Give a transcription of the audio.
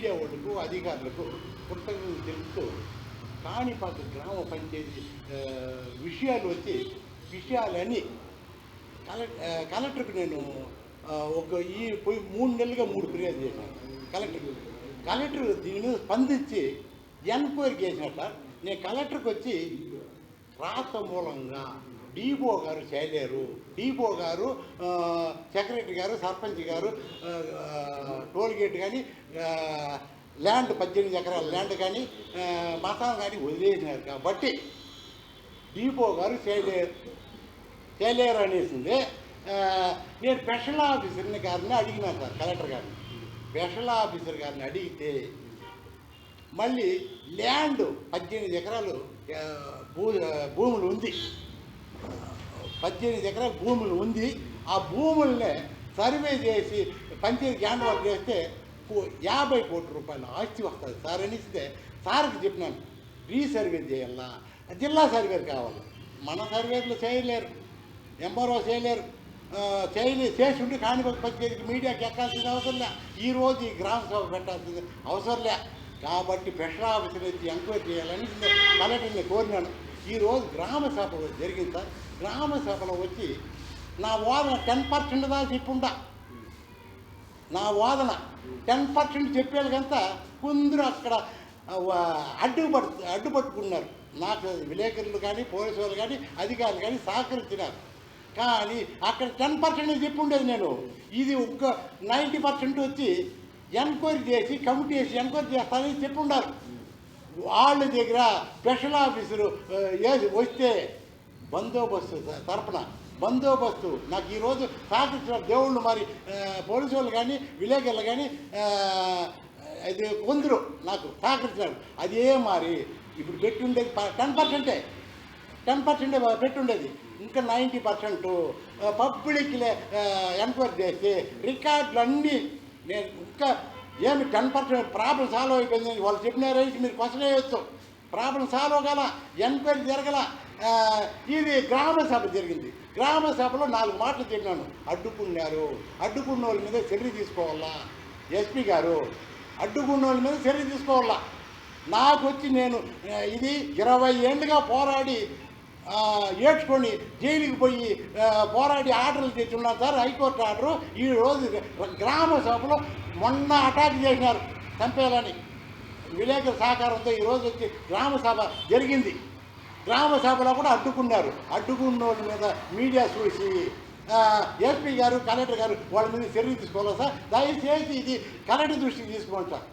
Media వాళ్ళకు అధికారులకు కొత్తగా తెలుస్తూ కాణిపాక గ్రామ పంచాయతీ విషయాలు వచ్చి విషయాలని కల కలెక్టర్కి నేను ఒక ఈ పోయి మూడు నెలలుగా మూడు ఫిర్యాదు చేశాను కలెక్టర్ కలెక్టర్ దీని మీద స్పందించి ఎంక్వైరీ చేసినట్ట. నేను కలెక్టర్కి వచ్చి రాత మూలంగా డీఓ గారు చేయలేరు. డీఓ గారు సెక్రటరీ గారు సర్పంచ్ గారు టోల్గేట్ టోల్ గేట్ కానీ ల్యాండ్ పద్దెనిమిది ఎకరాల ల్యాండ్ కానీ మతం కానీ వదిలేసినారు కాబట్టి డీపో గారు చేయలేరు. చేయలేరు అనేసింది. నేను స్పెషల్ ఆఫీసర్ని గారిని అడిగినాను సార్ కలెక్టర్ గారిని. స్పెషల్ ఆఫీసర్ గారిని అడిగితే మళ్ళీ ల్యాండ్ పద్దెనిమిది ఎకరాలు భూ భూములు ఉంది. పద్దెనిమిది ఎకరాల భూములు ఉంది. ఆ భూముల్ని సర్వే చేసి పంచాయతీ హ్యాండ్ ఓవర్ చేస్తే యాభై కోట్ల రూపాయలు ఆస్తి వస్తుంది సార్ అనిస్తే సార్కి చెప్పినాను. రీసర్వే చేయాలా? జిల్లా సర్వేర్ కావాలి. మన సర్వేర్లు చేయలేరు. ఎంఆర్ఓ చేయలేరు. చేయలే చేసి ఉండి కాణిపక పంచాయతీకి మీడియాకి ఎక్కాల్సిన అవసరం లే. ఈ రోజు ఈ గ్రామ సభ పెట్టాల్సింది అవసరం లే. కాబట్టి స్పెషల్ ఆఫీసర్ వచ్చి ఎంక్వైరీ చేయాలని కలెక్టర్ని కోరినాను. ఈరోజు గ్రామ సభ జరిగింది సార్. గ్రామ సభలో వచ్చి నా వాదన టెన్ పర్సెంట్ దాకా చెప్పుంటా. నా వాదన టెన్ పర్సెంట్ చెప్పేళ్ళకంత కొందరు అక్కడ అడ్డుపడు అడ్డుపట్టుకున్నారు నాకు విలేకరులు కానీ పోలీసు వాళ్ళు కానీ అధికారులు కానీ సహకరించినారు. కానీ అక్కడ టెన్ పర్సెంట్ చెప్పుండేది నేను. ఇది ఒక్క నైంటీ పర్సెంట్ వచ్చి ఎంక్వైరీ చేసి కమిటీ వేసి ఎంక్వైరీ చేస్తానని చెప్పుండారు. వాళ్ళ దగ్గర స్పెషల్ ఆఫీసరు ఏది వస్తే బందోబస్తు తరపున. బందోబస్తు. నాకు ఈరోజు సహకరించిన దేవుళ్ళు మరి పోలీసు వాళ్ళు కానీ విలేకరులు కానీ అది కొందరు నాకు సహకరించినారు అదే మరి ఇప్పుడు పెట్టుండేది టెన్ పర్సెంటే. టెన్ పర్సెంటే పెట్టుండేది. ఇంకా నైంటీ పర్సెంట్. పబ్లిక్ ఎంక్వైరీ చేసి రికార్డులు అన్నీ నేను ఇంకా ఏమి టెన్ పర్సెంట్ ప్రాబ్లం సాల్వ్ అయిపోయింది. వాళ్ళు చెప్పిన రైట్ మీరు క్వశ్చన్ వేయొచ్చు ప్రాబ్లం సాల్వ్ అవ్వగల ఎంక్వైరీ జరగల ఇది గ్రామ సభ జరిగింది. గ్రామ సభలో నాలుగు మాటలు చెప్పినాను. అడ్డుకున్నారు. అడ్డుకున్న వాళ్ళ మీద చర్య తీసుకోవాలా? ఎస్పీ గారు అడ్డుకున్న వాళ్ళ మీద చర్య తీసుకోవాలా? నాకు వచ్చి నేను ఇది ఇరవై ఏళ్ళుగా పోరాడి ఏడ్చుకొని జైలుకి పోయి పోరాడి ఆర్డర్లు తెచ్చున్నాను సార్ హైకోర్టు ఆర్డరు. ఈ రోజు గ్రామ సభలో మొన్న అటాక్ చేసినారు చంపేయాలని. విలేకరుల సహకారంతో ఈరోజు వచ్చి గ్రామ సభ జరిగింది. గ్రామ సభలో కూడా అడ్డుకున్నారు. అడ్డుకున్న వాళ్ళ మీద మీడియా చూసి ఎస్పీ గారు కలెక్టర్ గారు వాళ్ళ మీద చర్య తీసుకోవాలి సార్? దయచేసి ఇది కలెక్టర్ దృష్టికి తీసుకోండి సార్.